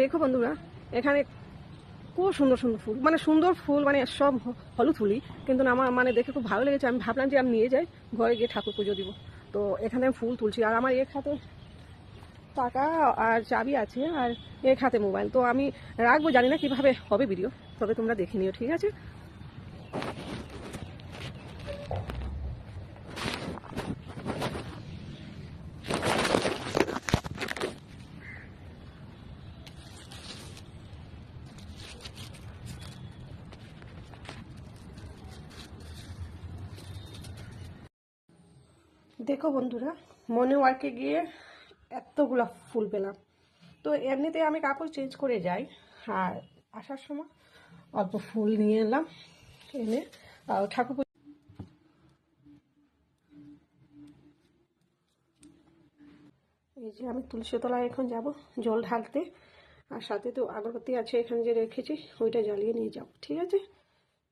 দেখো বন্ধুরা, এখানে খুব সুন্দর সুন্দর ফুল মানে সুন্দর ফুল মানে সব হলুদ ফুলই, কিন্তু আমার মানে দেখে খুব ভালো লেগেছে। আমি ভাবলাম যে আমি নিয়ে যাই, ঘরে গিয়ে ঠাকুর পুজো দিব। তো এখানে আমি ফুল তুলছি, আর আমার এক হাতে টাকা আর চাবি আছে, আর এক হাতে মোবাইল। তো আমি রাখব, জানি না কীভাবে হবে ভিডিও, তবে তোমরা দেখে নিও, ঠিক আছে? দেখো বন্ধুরা, মনে ওয়ার্কে গিয়ে এতগুলা ফুল পেলাম। তো এমনিতে আমি কাপড় চেঞ্জ করে যাই, আর আসার সময় অল্প ফুল নিয়ে এলাম, এনে ঠাকুর এই যে আমি তুলসীতলায় এখন যাব, জল ঢালতে, আর সাথে তো আগরবাতি আছে এখানে যে রেখেছি, ওইটা জ্বালিয়ে নিয়ে যাব, ঠিক আছে?